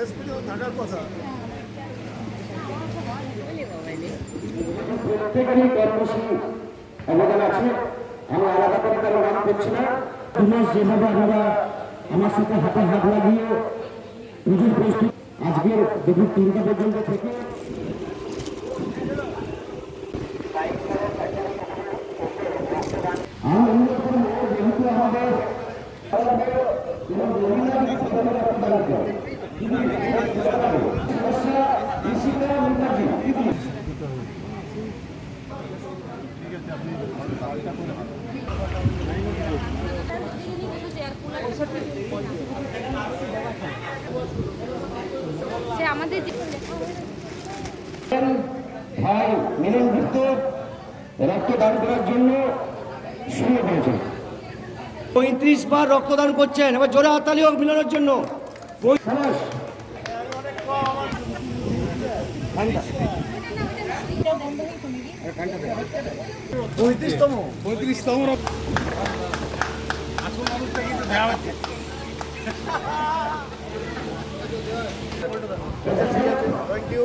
শেষ পর্যন্ত থাকার কথা। অবদান আছে। আমি আলাদা করে কারও নাম করছি না। দু মাস যেভাবে আপনারা আমার সাথে হাতে হাত লাগিয়ে পুজোর প্রস্তুত আজকের দুপুর তিনটা পর্যন্ত থেকে যেহেতু আমাদের সে আমাদের ভাই মিলন গুপ্ত রক্তদান করার জন্য শুরু করেছেন পঁয়ত্রিশ বার রক্তদান করছেন এবার জোরে হাততালি হোক মিলনের জন্য। পঁয়ত্রিশতম পঁয়ত্রিশতম আসল মানুষটা কিন্তু দেওয়া হচ্ছে থ্যাংক ইউ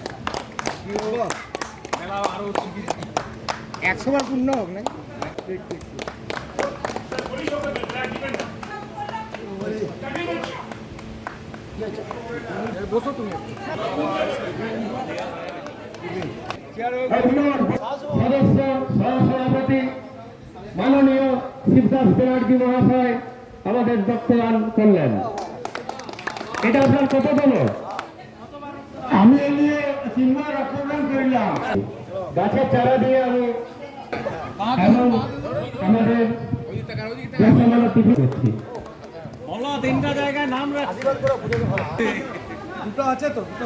একশো বার পূর্ণ হোক না? বসো তুমি সদস্য সহসভাপতি মাননীয় শিবদাস ব্যানার্জি মহাশয় আমাদের রক্তদান করলেন এটা আপনার কততম আমি নিয়ে তিনবার রক্তদান করলাম। গাছের চারা দিয়ে আমি এবং আমাদের রসমালা টিভি করছি দুটো আছে তো দুটো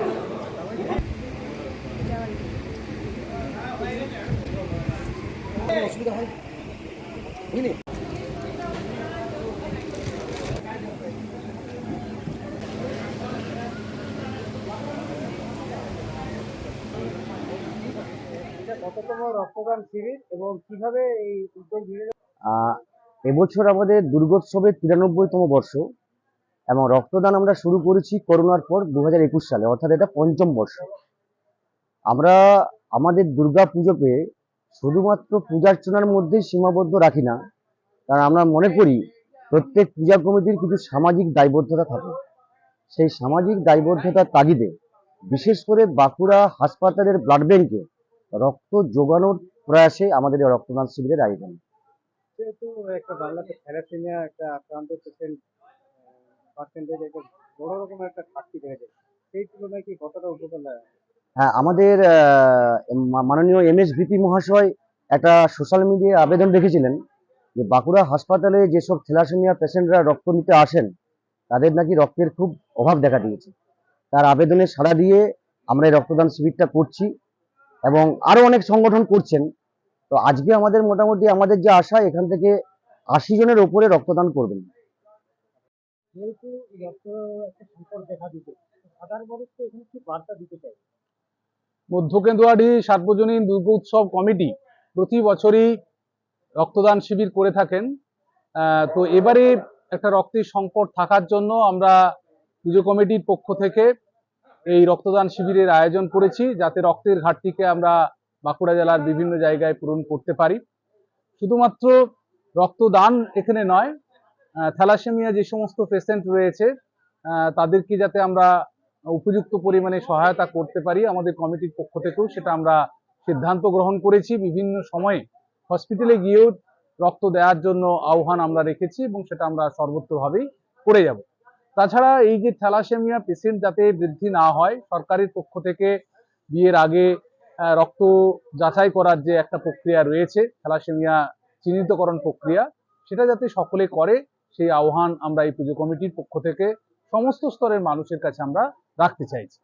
লক্ষ্মী কততম রক্তদান শিবির এবং কীভাবে এই এবছর আমাদের দুর্গোৎসবের তিরানব্বইতম বর্ষ এবং রক্তদান আমরা শুরু করেছি করোনার পর দু সালে, অর্থাৎ এটা পঞ্চম বর্ষ। আমরা আমাদের দুর্গা পুজোকে শুধুমাত্র পূজার্চনার মধ্যেই সীমাবদ্ধ রাখি না, কারণ আমরা মনে করি প্রত্যেক পূজা কমিটির কিছু সামাজিক দায়বদ্ধতা থাকে। সেই সামাজিক দায়বদ্ধতার তাগিদে, বিশেষ করে বাঁকুড়া হাসপাতালের ব্লাড ব্যাংকে রক্ত যোগানোর প্রয়াসে আমাদের রক্তদান শিবিরের আয়োজন। একটা বাংলাতে একটা আক্রান্ত পার্সেন্টেজ একটা বড় রকমের একটা ঘাটতি যায় সেই তুলনায় কি কতটা উপকার হ্যাঁ আমাদের মাননীয় এম এস ভিপি মহাশয় একটা সোশ্যাল মিডিয়ায় আবেদন রেখেছিলেন যে বাঁকুড়া হাসপাতালে যেসব থ্যালাসেমিয়া পেশেন্টরা রক্ত নিতে আসেন, তাদের নাকি রক্তের খুব অভাব দেখা দিয়েছে। তার আবেদনে সাড়া দিয়ে আমরা এই রক্তদান শিবিরটা করছি এবং আরও অনেক সংগঠন করছেন। তো আজকে আমাদের মোটামুটি আমাদের যে আশা, এখান থেকে আশি জনের ওপরে রক্তদান করবেন। যেহেতু রক্ত একটা সংকট দেখা দিতে সাধারণ মানুষকে এখানে কি বার্তা দিতে চাই মধ্য কেন্দুয়ারি সার্বজনীন দুর্গা উৎসব কমিটি প্রতি বছরই রক্তদান শিবির করে থাকেন। তো এবারে একটা রক্তের সংকট থাকার জন্য আমরা পুজো কমিটির পক্ষ থেকে এই রক্তদান শিবিরের আয়োজন করেছি, যাতে রক্তের ঘাটতিকে আমরা বাঁকুড়া জেলার বিভিন্ন জায়গায় পূরণ করতে পারি। শুধুমাত্র রক্তদান এখানে নয় থ্যালাসেমিয়া যে সমস্ত পেশেন্ট রয়েছে তাদেরকে যাতে আমরা উপযুক্ত পরিমাণে সহায়তা করতে পারি আমাদের কমিটির পক্ষ থেকেও, সেটা আমরা সিদ্ধান্ত গ্রহণ করেছি। বিভিন্ন সময়ে হসপিটালে গিয়েও রক্ত দেওয়ার জন্য আহ্বান আমরা রেখেছি এবং সেটা আমরা সর্বত্রভাবেই করে যাব। তাছাড়া এই যে থ্যালাসেমিয়া পেশেন্ট যাতে বৃদ্ধি না হয়, সরকারের পক্ষ থেকে বিয়ের আগে রক্ত যাচাই করার যে একটা প্রক্রিয়া রয়েছে, থ্যালাসেমিয়া চিহ্নিতকরণ প্রক্রিয়া, সেটা যাতে সকলে করে, সেই আহ্বান আমরা এই পুজো কমিটির পক্ষ থেকে সমস্ত স্তরের মানুষের কাছে আমরা রাখতে চাইছি